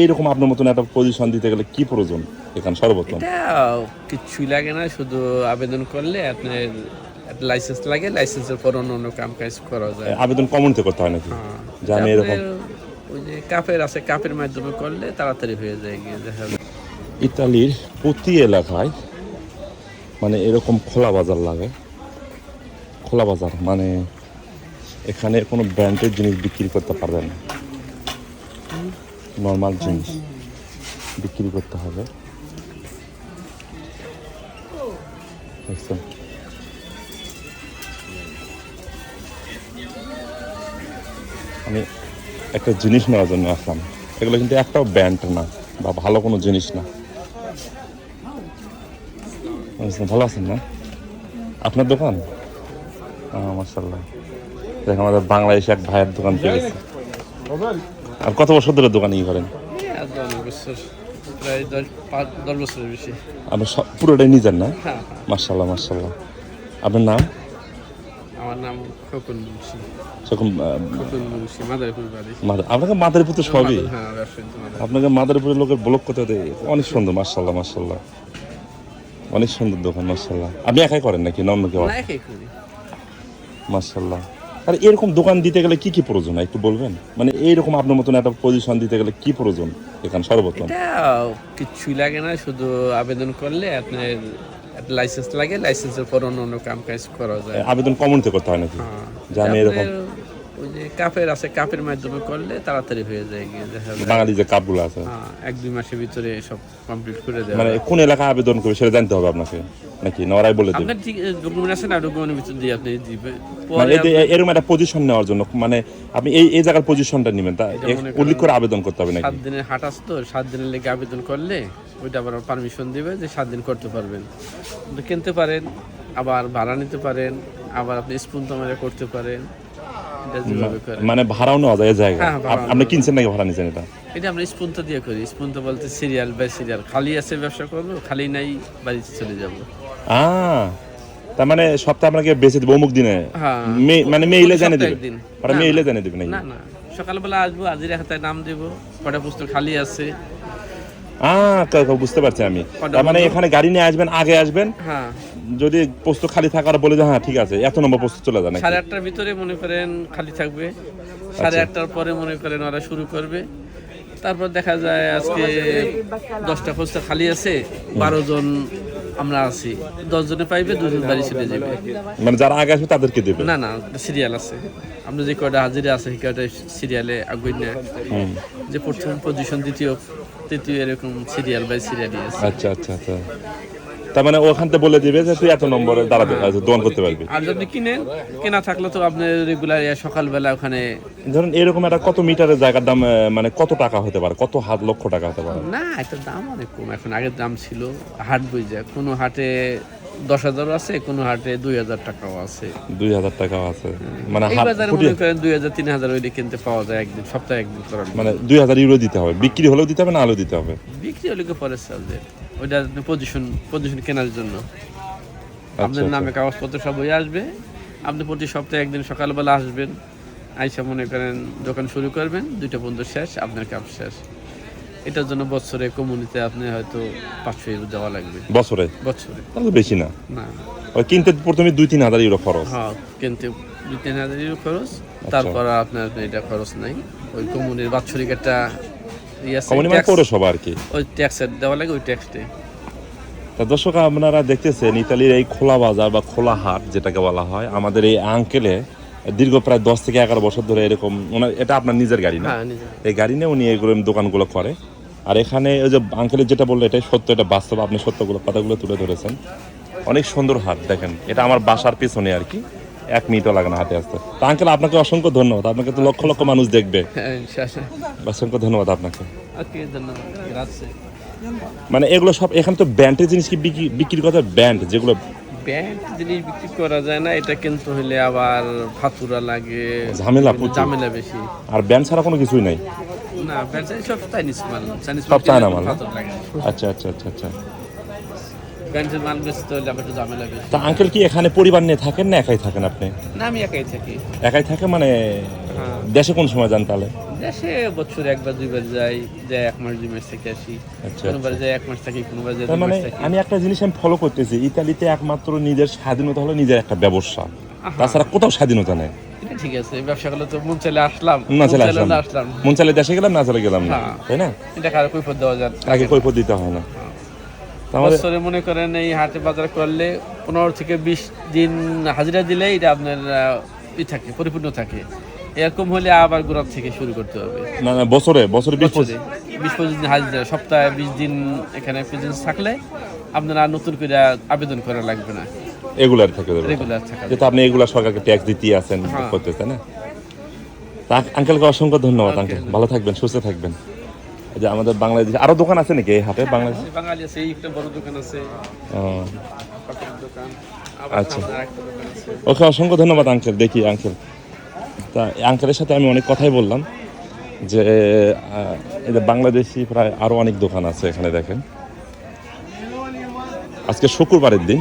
এইরকম আপনার মতন একটা পজিশন দিতে গেলে কি প্রয়োজন এখানে সর্বপ্রথম? এটা কিছুই লাগে না শুধু আবেদন করলে আপনার লাইসেন্স লাগে লাইসেন্সের পর অন্য অন্য কাম কাজ করা যায়। আবেদন কমিউনিতে করতে হয় নাকি? হ্যাঁ। যে আমি এরকম ওই যে কাপের আছে কাপের মাধ্যমে করলে তাড়াতাড়ি হয়ে যায় গিয়ে দেখা যায়। ইতালির প্রতি এলাকায় মানে এরকম খোলা বাজার লাগে। খোলা বাজার মানে এখানে কোনো ব্র্যান্ডের জিনিস বিক্রি করতে পারবেন না। নর্মাল জিনিস বিক্রি করতে হবে? আমি একটা জিনিস নেওয়ার জন্য আসলাম। এগুলো কিন্তু একটাও ব্যান্ড না বা ভালো কোনো জিনিস না। ভালো আছেন না? আপনার দোকান? মার্শাল্লাহ দেখ, আমাদের বাংলাদেশে এক ভাইয়ের দোকান পেয়েছে। আর কত বছর ধরে দোকান ই করেন? আপনি সব পুরোটাই নিজের না? হ্যাঁ হ্যাঁ। মার্শাল্লাহ মার্শাল্লাহ আপনার নাম? আমার নাম খোকন মুন্সি খোকন মুন্সি মাদারীপুর বাড়ি। আপনাকে মাদারীপুর তো সবই। হ্যাঁ মাদারীপুর। আপনাকে মাদারীপুরের লোকের ব্লক করতে অনেক সুন্দর মার্শাল্লাহ মার্শাল্লাহ অনেক সুন্দর দোকান মার্শাল্লাহ আপনি একাই করেন নাকি? অন্য কেউ? মার্শাল্লাহ আর এরকম দোকান দিতে গেলে কি কি প্রয়োজন? একটু বলবেন? মানে এইরকম আপনার মতন একটা পজিশন দিতে গেলে কি প্রয়োজন এখানে সর্বপ্রথম? কিছুই লাগে না শুধু আবেদন করলে আপনার লাইসেন্স লাগে লাইসেন্সের পর অন্য অন্য কাম কাজ করা যায়। আবেদন কমনতে করতে হয় নাকি? হ্যাঁ। যে আমি এরকম ওই যে কাপের আছে কাপের মাধ্যমে করলে তাড়াতাড়ি হয়ে যায় গিয়ে দেখা যায়। বাঙালি যে কাপগুলো আছে। হ্যাঁ, এক দুই মাসের ভিতরে সব কমপ্লিট করে দেওয়া মানে কোন আবেদন করবে সেটা জানতে হবে আপনাকে নাকি? নরাই বলে দেবে। আপনার ঠিক ডকুমেন্ট আছে না? ডকুমেন্টের ভিতর দিয়ে আপনি দিবেন মানে এরকম একটা পজিশন নেওয়ার জন্য মানে আপনি এই এই জায়গার পজিশনটা নেবেন তা উল্লেখ করে আবেদন করতে হবে নাকি? সাত দিনের হাট সাত দিনের লেগে আবেদন করলে ওইটা আবার পারমিশন দিবে যে সাত দিন করতে পারবেন। কিনতে পারেন আবার ভাড়া নিতে পারেন আবার আপনি স্পুন তোমারে করতে পারেন। মানে ভাড়াও নেওয়া যায় এই জায়গা হ্যাঁ, আপনি কিনছেন নাকি ভাড়া নিছেন এটা? এটা আমরা স্পুনটা দিয়ে করি। স্পুনটা বলতে সিরিয়াল বাই সিরিয়াল। খালি আছে ব্যবসা করব খালি নাই বাড়িতে চলে যাব। আহ তার মানে সপ্তাহে আপনাকে বেঁচে দেবো অমুক দিনে? হ্যাঁ। মানে মেইলে জানিয়ে দেবে? একদিন। মেইলে জানিয়ে দেবে নাকি? না না। সকালবেলা আসব আজিরা খাতায় নাম দেবো কটা পুস্তক খালি আছে। বুঝতে পারছি আমি। তার মানে এখানে গাড়ি নিয়ে আসবেন আগে আসবেন। হ্যাঁ। যদি পোস্ত খালি থাকার বলে যে হ্যাঁ ঠিক আছে এত নম্বর পোস্ত চলে যাবে সাড়ে আটটার ভিতরে মনে করেন খালি থাকবে। সাড়ে আটটার পরে মনে করেন ওরা শুরু করবে। তারপর দেখা যায় আজকে দশটা পোস্ত খালি আছে বারো জন আমরা আছি। দশ জনে পাইবে দুজন বাড়ি চলে যাবে মানে যারা আগে আসবে তাদেরকে দেবে? না না সিরিয়াল আছে। আমরা যে কয়টা হাজিরা আছে সেই কয়টা সিরিয়ালে আগুন যে প্রথম পজিশন দ্বিতীয় তৃতীয় এরকম সিরিয়াল বাই সিরিয়ালই আছে। আচ্ছা আচ্ছা আচ্ছা। তার মানে ওখান থেকে বলে দিবে যে তুই এত নম্বরে দাঁড়াতে দোকান করতে পারবি। আর যদি কিনেন কেনা থাকলে তো আপনি রেগুলার সকালবেলা ওখানে ধরুন এরকম একটা কত মিটারের জায়গার দাম মানে কত টাকা হতে পারে? কত হাত লক্ষ টাকা হতে পারে? না একটা দাম অনেক কম। এখন আগের দাম ছিল হাট বই যায় কোনো হাটে দশ হাজার আছে কোনো হাটে দুই হাজার টাকাও আছে। দুই হাজার টাকাও আছে। মানে এই হাত বাজারে ফুটিয়ে মনে করেন দুই হাজার তিন হাজার ওইটা কিনতে পাওয়া যায় একদিন সপ্তাহে একদিন মানে দুই হাজার ইউরো দিতে হবে। বিক্রি হলেও দিতে হবে না হলেও দিতে হবে? বিক্রি হলে পরে চালবে ওইটা পজিশন পজিশন কেনার জন্য। আচ্ছা, আপনার নামে কাগজপত্র সব হয়ে আসবে। আপনি প্রতি সপ্তাহে একদিন সকালবেলা আসবেন। আইসা মনে করেন দোকান শুরু করবেন দুইটা পর্যন্ত শেষ আপনার কাপ শেষ। এটার জন্য বছরে কমিউনিতে আপনি হয়তো পাঁচশো ইউরো দেওয়া লাগবে। বছরে? বছরে। তাহলে বেশি না। না। ওই কিনতে প্রথমে দুই তিন হাজার ইউরো খরচ। হ্যাঁ কিনতে দুই তিন হাজার ইউরো খরচ। তারপর আপনার এটা খরচ নাই। ওই কমিউনির বাৎসরিক একটা ইয়ে মানে tax, পৌরসভা আর কি। ওই ট্যাক্সের দেওয়া লাগে ওই ট্যাক্সটাই তা দর্শক আপনারা দেখতেছেন ইতালির এই খোলা বাজার বা খোলা হাট যেটাকে বলা হয় আমাদের এই আঙ্কেলে দীর্ঘ প্রায় দশ থেকে এগারো বছর ধরে এরকম ওনার এটা আপনার নিজের গাড়ি না? হ্যাঁ এই গাড়ি নিয়ে উনি এগুলো দোকানগুলো করে। আর এখানে ওই যে আঙ্কেলের যেটা বলল এটাই সত্য এটা বাস্তব আপনি সত্যগুলো কথাগুলো তুলে ধরেছেন। অনেক সুন্দর হাট দেখেন। এটা আমার বাসার পিছনে আর কি। এক মিনিটও লাগে না হাতে আসতে। তা আঙ্কেল আপনাকে অসংখ্য ধন্যবাদ। আপনাকে তো লক্ষ লক্ষ মানুষ দেখবে। হ্যাঁ অসংখ্য ধন্যবাদ আপনাকে। মানে এগুলো সব এখানে তো ব্যান্ডের জিনিস কি বিক্রি বিক্রি কথা? ব্যান্ড যেগুলো ব্যাংক জিনিস বিক্রি করা যায় না এটা কিন্তু হলে আবার ফাতুরা লাগে। ঝামেলা ঝামেলা বেশি। আর ব্যান্ড ছাড়া কোনো কিছুই নাই? না ব্যাংক সব চাইনিজ মাল। চাইনিজ সব চায়না মাল আচ্ছা আচ্ছা আচ্ছা আচ্ছা। মাল বেচতে হলে আবার একটু ঝামেলা বেশি। তা আঙ্কেল কি এখানে পরিবার নিয়ে থাকেন না একাই থাকেন আপনি? না আমি একাই থাকি। একাই থাকে মানে হ্যাঁ। দেশে কোন সময় যান তাহলে? দেশে বছরে একবার দুইবার যাই যে এক মাস দুই মাস থেকে আসি। আচ্ছা, কোনোবার যাই এক মাস থাকি কোনোবার যাই তার দুই মানে মাস থাকি। আমি একটা জিনিস আমি ফলো করতেছি ইতালিতে একমাত্র নিজের স্বাধীনতা হলো নিজের একটা ব্যবসা। তাছাড়া কোথাও স্বাধীনতা নেই। এটা ঠিক আছে ব্যবসা করলে তো মন চাইলে আসলাম। না মন চাইলে আসলাম মন চাইলে দেশে গেলাম না চলে গেলাম না। হ্যাঁ। তাই না? এটা কারও কৈফত দেওয়া যায় না। আগে কৈফত দিতে হয় না। বছরে মনে করেন এই হাটে বাজার করলে পনেরো থেকে বিশ দিন হাজিরা দিলে এটা আপনার ই থাকে পরিপূর্ণ থাকে। এরকম হলে আবার গোড়ার থেকে শুরু করতে হবে। না না বছরে বছরে বিশ বছরে বিশ পঁচিশ দিন হাজিরা সপ্তাহে বিশ দিন এখানে প্রেজেন্স থাকলে আপনার আর নতুন করে আবেদন করা লাগবে না। এগুলার থেকে দেবে। রেগুলার থাকা যেহেতু আপনি এগুলা সরকারকে ট্যাক্স দিতেই আছেন হ্যাঁ। করতেছেন না? আঙ্কেলকে অসংখ্য ধন্যবাদ আঙ্কেল। ভালো থাকবেন সুস্থ থাকবেন। যে আমাদের বাংলাদেশে আরও দোকান আছে নাকি এই হাটে বাংলাদেশে? বাঙালি আছে একটা বড় দোকান আছে। দোকান আচ্ছা। ওকে অসংখ্য ধন্যবাদ আঙ্কেল। দেখি আঙ্কেল। তা আঙ্কেলের সাথে আমি অনেক কথাই বললাম যে যে বাংলাদেশি প্রায় আরও অনেক দোকান আছে এখানে দেখেন। আজকে শুক্রবারের দিন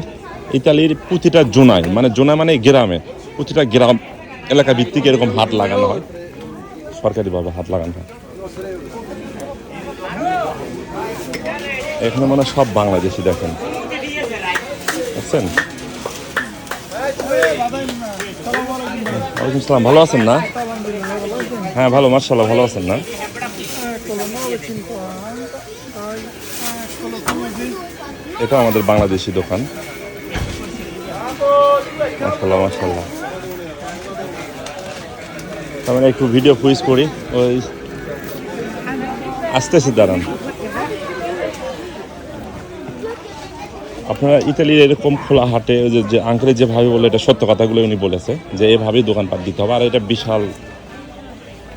ইতালির প্রতিটা জোনায় মানে জোনা মানে গ্রামে প্রতিটা গ্রাম এলাকা ভিত্তিক এরকম হাট লাগানো হয়। সরকারিভাবে হাট লাগানো হয়। এখানে মানে সব বাংলাদেশি দেখেন। বুঝছেন ওয়ালাইকুম সালাম, ভালো আছেন না? হ্যাঁ ভালো মার্শাল্লাহ ভালো আছেন না? এটা আমাদের বাংলাদেশি দোকান। মার্শাল্লাহ মার্শাল্লাহ মানে একটু ভিডিও কুইজ করি। ওই আসতেছি, দাঁড়ান। আপনারা ইতালির এরকম খোলা হাটে যে- আঙ্কেলের যেভাবে বলে, এটা সত্য কথাগুলো উনি বলেছে, যে এভাবেই দোকানপাট দিতে হবে। আর এটা বিশাল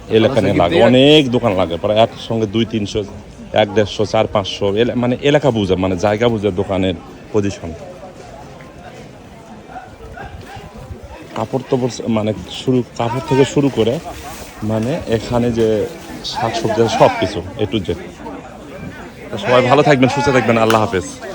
এলাকা নিয়ে লাগে, অনেক দোকান লাগে, প্রায় একসঙ্গে দুই, তিনশো, এক দেড়শো, চার, পাঁচশো মানে এলাকা বুঝে মানে জায়গা বুঝে দোকানের পজিশন কাপড় তো মানে শুরু, কাপড় থেকে শুরু করে মানে এখানে যে শাক সবজি সব কিছু এ টু জেড। সবাই ভালো থাকবেন, সুস্থ থাকবেন, আল্লাহ হাফেজ।